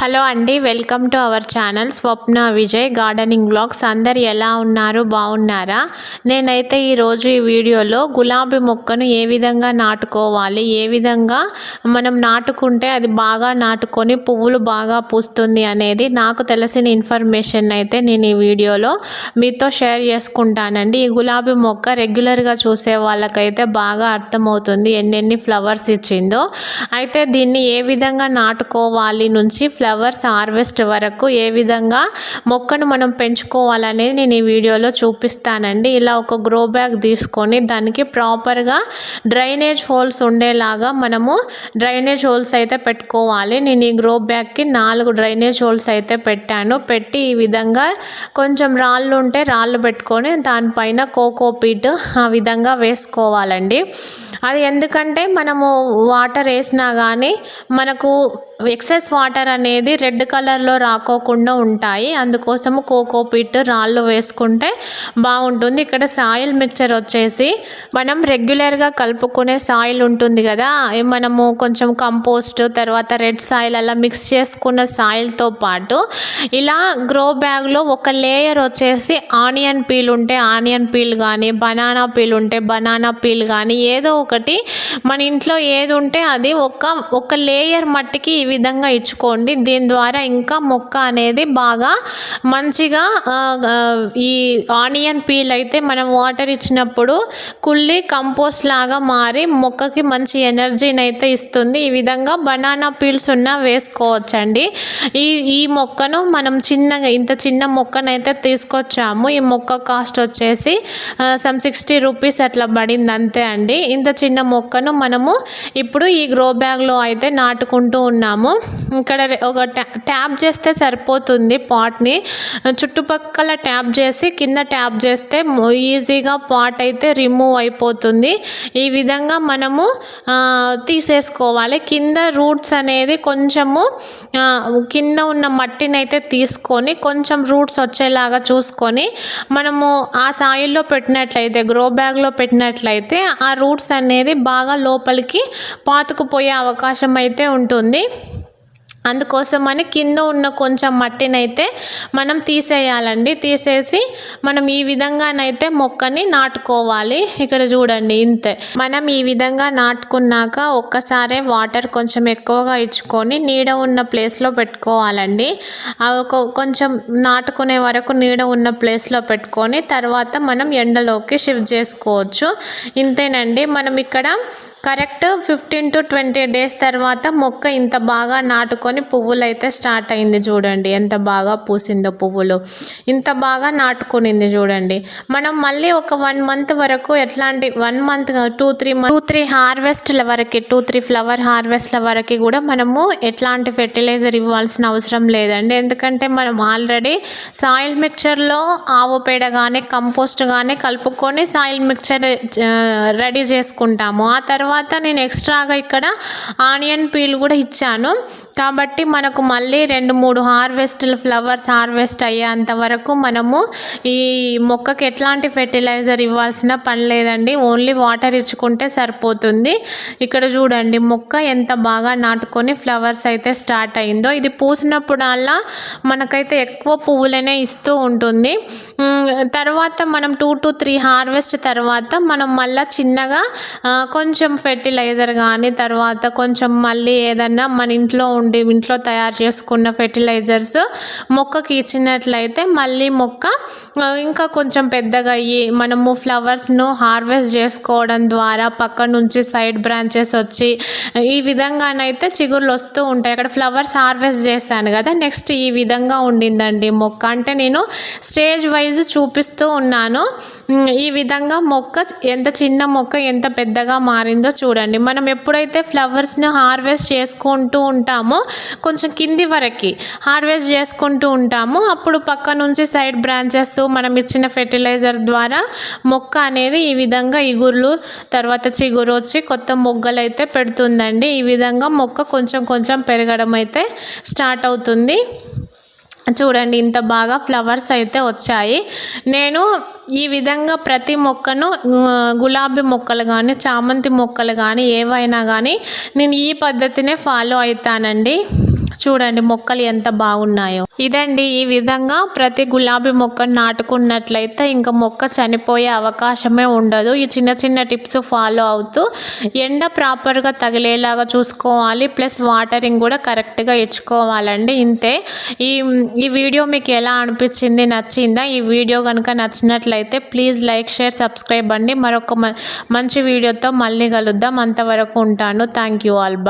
Hello అండి welcome to our channel Swapna Vijay gardening blogs. అందరు ఎలా ఉన్నారు? బాగున్నారా? నేనైతే ఈరోజు ఈ వీడియోలో గులాబీ మొక్కను ఏ విధంగా నాటుకోవాలి? ఏ విధంగా మనం నాటుకుంటే అది బాగా నాటుకొని పువ్వులు బాగా పూస్తుంది అనేది నాకు తెలిసిన ఇన్ఫర్మేషన్ అయితే నేను ఈ వీడియోలో మీతో షేర్ చేసుకుంటానండి. ఈ గులాబీ మొక్క రెగ్యులర్గా చూసే వాళ్ళకైతే బాగా అర్థమవుతుంది ఎన్నెన్ని ఫ్లవర్స్ ఇచ్చిందో. అయితే దీన్ని ఏ విధంగా నాటుకోవాలి నుంచి ఫ్లవర్స్ హార్వెస్ట్ వరకు ఏ విధంగా మొక్కను మనం పెంచుకోవాలనేది నేను ఈ వీడియోలో చూపిస్తానండి. ఇలా ఒక గ్రో బ్యాగ్ తీసుకొని దానికి ప్రాపర్గా డ్రైనేజ్ హోల్స్ ఉండేలాగా మనము డ్రైనేజ్ హోల్స్ అయితే పెట్టుకోవాలి. నేను ఈ గ్రో బ్యాగ్కి నాలుగు డ్రైనేజ్ హోల్స్ అయితే పెట్టాను. పెట్టి ఈ విధంగా కొంచెం రాళ్ళు ఉంటే రాళ్ళు పెట్టుకొని దానిపైన కోకోపీట్ ఆ విధంగా వేసుకోవాలండి. అది ఎందుకంటే మనము వాటర్ వేసినా కానీ మనకు ఎక్సెస్ వాటర్ అనేది రెడ్ కలర్లో రాకోకుండా ఉంటాయి. అందుకోసము కోకోపీట్ రాళ్ళు వేసుకుంటే బాగుంటుంది. ఇక్కడ సాయిల్ మిక్చర్ వచ్చేసి మనం రెగ్యులర్గా కలుపుకునే సాయిల్ ఉంటుంది కదా మనము కొంచెం కంపోస్ట్ తర్వాత రెడ్ సాయిల్ అలా మిక్స్ చేసుకున్న సాయిల్తో పాటు ఇలా గ్రో బ్యాగ్లో ఒక లేయర్ వచ్చేసి ఆనియన్ పీల్ ఉంటే ఆనియన్ పీల్ కానీ బనానా పీల్ ఉంటే బనానా పీల్ కానీ ఏదో ఒకటి మన ఇంట్లో ఏది ఉంటే అది ఒక ఒక లేయర్ మట్టికి విధంగా ఇచ్చుకోండి. దీని ద్వారా ఇంకా మొక్క అనేది బాగా మంచిగా ఈ ఆనియన్ పీల్ అయితే మనం వాటర్ ఇచ్చినప్పుడు కుళ్ళి కంపోస్ట్ లాగా మారి మొక్కకి మంచి ఎనర్జీని అయితే ఇస్తుంది. ఈ విధంగా బనానా పీల్స్ ఉన్న వేసుకోవచ్చండి. ఈ ఈ మొక్కను మనం చిన్నగా ఇంత చిన్న మొక్కనైతే తీసుకొచ్చాము. ఈ మొక్క కాస్ట్ వచ్చేసి సమ్ సిక్స్టీ రూపీస్ అట్లా పడింది అంతే అండి. ఇంత చిన్న మొక్కను మనము ఇప్పుడు ఈ గ్రో బ్యాగ్లో అయితే నాటుకుంటూ ఉన్నాము. ఇక్కడ ఒక ట్యాప్ చేస్తే సరిపోతుంది పాట్ని. చుట్టుపక్కల ట్యాప్ చేసి కింద ట్యాప్ చేస్తే ఈజీగా పాట్ అయితే రిమూవ్ అయిపోతుంది. ఈ విధంగా మనము తీసేసుకోవాలి. కింద రూట్స్ అనేది కొంచెము కింద ఉన్న మట్టిని అయితే తీసుకొని కొంచెం రూట్స్ వచ్చేలాగా చూసుకొని మనము ఆ సాయిల్లో పెట్టినట్లయితే గ్రో బ్యాగ్లో పెట్టినట్లయితే ఆ రూట్స్ అనేది బాగా లోపలికి పాతుకుపోయే అవకాశం అయితే ఉంటుంది. అందుకోసమని కింద ఉన్న కొంచెం మట్టినైతే మనం తీసేయాలండి. తీసేసి మనం ఈ విధంగానైతే మొక్కని నాటుకోవాలి. ఇక్కడ చూడండి ఇంతే. మనం ఈ విధంగా నాటుకున్నాక ఒక్కసారే వాటర్ కొంచెం ఎక్కువగా ఇచ్చుకొని నీడ ఉన్న ప్లేస్లో పెట్టుకోవాలండి. ఒక కొంచెం నాటుకునే వరకు నీడ ఉన్న ప్లేస్లో పెట్టుకొని తర్వాత మనం ఎండలోకి షిఫ్ట్ చేసుకోవచ్చు. ఇంతేనండి. మనం ఇక్కడ correct fifteen to twenty days తర్వాత మొక్క ఇంత బాగా నాటుకొని పువ్వులు అయితే స్టార్ట్ అయింది చూడండి. ఎంత బాగా పూసిందో పువ్వులు. ఇంత బాగా నాటుకునింది చూడండి. మనం మళ్ళీ ఒక వన్ మంత్ వరకు ఎట్లాంటి one month two three two three హార్వెస్ట్ల వరకు టూ త్రీ ఫ్లవర్ హార్వెస్ట్ల వరకు కూడా మనము ఎట్లాంటి ఫెర్టిలైజర్ ఇవ్వాల్సిన అవసరం లేదండి. ఎందుకంటే మనం ఆల్రెడీ సాయిల్ మిక్చర్లో ఆవు పేడ కానీ కంపోస్ట్ కానీ కలుపుకొని సాయిల్ మిక్చర్ రెడీ చేసుకుంటాము. ఆ తర్వాత తర్వాత నేను ఎక్స్ట్రాగా ఇక్కడ ఆనియన్ పీల్ కూడా ఇచ్చాను. కాబట్టి మనకు మళ్ళీ రెండు మూడు హార్వెస్ట్లు ఫ్లవర్స్ హార్వెస్ట్ అయ్యేంత వరకు మనము ఈ మొక్కకి ఎట్లాంటి ఫెర్టిలైజర్ ఇవ్వాల్సిన పని లేదండి. ఓన్లీ వాటర్ ఇచ్చుకుంటే సరిపోతుంది. ఇక్కడ చూడండి మొక్క ఎంత బాగా నాటుకొని ఫ్లవర్స్ అయితే స్టార్ట్ అయిందో. ఇది పూసినప్పుడల్లా మనకైతే ఎక్కువ పువ్వులనే ఇస్తూ ఉంటుంది. తర్వాత మనం టూ టు త్రీ హార్వెస్ట్ తర్వాత మనం మళ్ళీ చిన్నగా కొంచెం ఫెర్టిలైజర్ కానీ తర్వాత కొంచెం మళ్ళీ ఏదన్నా మన ఇంట్లో ఉండే ఇంట్లో తయారు చేసుకున్న ఫెర్టిలైజర్స్ మొక్కకి ఇచ్చినట్లయితే మళ్ళీ మొక్క ఇంకా కొంచెం పెద్దగా అయ్యి మనము ఫ్లవర్స్ను హార్వెస్ట్ చేసుకోవడం ద్వారా పక్క నుంచి సైడ్ బ్రాంచెస్ వచ్చి ఈ విధంగానైతే చిగుర్లు వస్తూ ఉంటాయి. అక్కడ ఫ్లవర్స్ హార్వెస్ట్ చేశాను కదా నెక్స్ట్ ఈ విధంగా ఉండిందండి మొక్క. అంటే నేను స్టేజ్ వైజ్ చూపిస్తూ ఉన్నాను. ఈ విధంగా మొక్క ఎంత చిన్న మొక్క ఎంత పెద్దగా మారిందో చూడండి. మనం ఎప్పుడైతే ఫ్లవర్స్ని హార్వెస్ట్ చేసుకుంటూ ఉంటామో కొంచెం కింది వరకు హార్వెస్ట్ చేసుకుంటూ ఉంటాము. అప్పుడు పక్క నుంచి సైడ్ బ్రాంచెస్ మనం ఇచ్చిన ఫెర్టిలైజర్ ద్వారా మొక్క అనేది ఈ విధంగా ఇగుర్లు తర్వాత చిగురు వచ్చి కొత్త మొగ్గలు అయితే పెడుతుందండి. ఈ విధంగా మొక్క కొంచెం కొంచెం పెరగడం అయితే స్టార్ట్ అవుతుంది. చూడండి ఇంత బాగా ఫ్లవర్స్ అయితే వచ్చాయి. నేను ఈ విధంగా ప్రతి మొక్కను గులాబీ మొక్కలు కానీ చామంతి మొక్కలు కానీ ఏవైనా కానీ నేను ఈ పద్ధతినే ఫాలో అవుతానండి. చూడండి మొక్కలు ఎంత బాగున్నాయో. ఇదండి ఈ విధంగా ప్రతి గులాబీ మొక్కను నాటుకున్నట్లయితే ఇంకా మొక్క చనిపోయే అవకాశమే ఉండదు. ఈ చిన్న చిన్న టిప్స్ ఫాలో అవుతూ ఎండ ప్రాపర్గా తగిలేలాగా చూసుకోవాలి. ప్లస్ వాటరింగ్ కూడా కరెక్ట్గా ఇచ్చుకోవాలండి. ఇంతే. ఈ ఈ వీడియో మీకు ఎలా అనిపించింది నచ్చిందా? ఈ వీడియో కనుక నచ్చినట్లయితే ప్లీజ్ లైక్ షేర్ సబ్స్క్రైబ్ అండి. మరొక మంచి వీడియోతో మళ్ళీ కలుద్దాం. అంతవరకు ఉంటాను. Thank you all. బాయ్.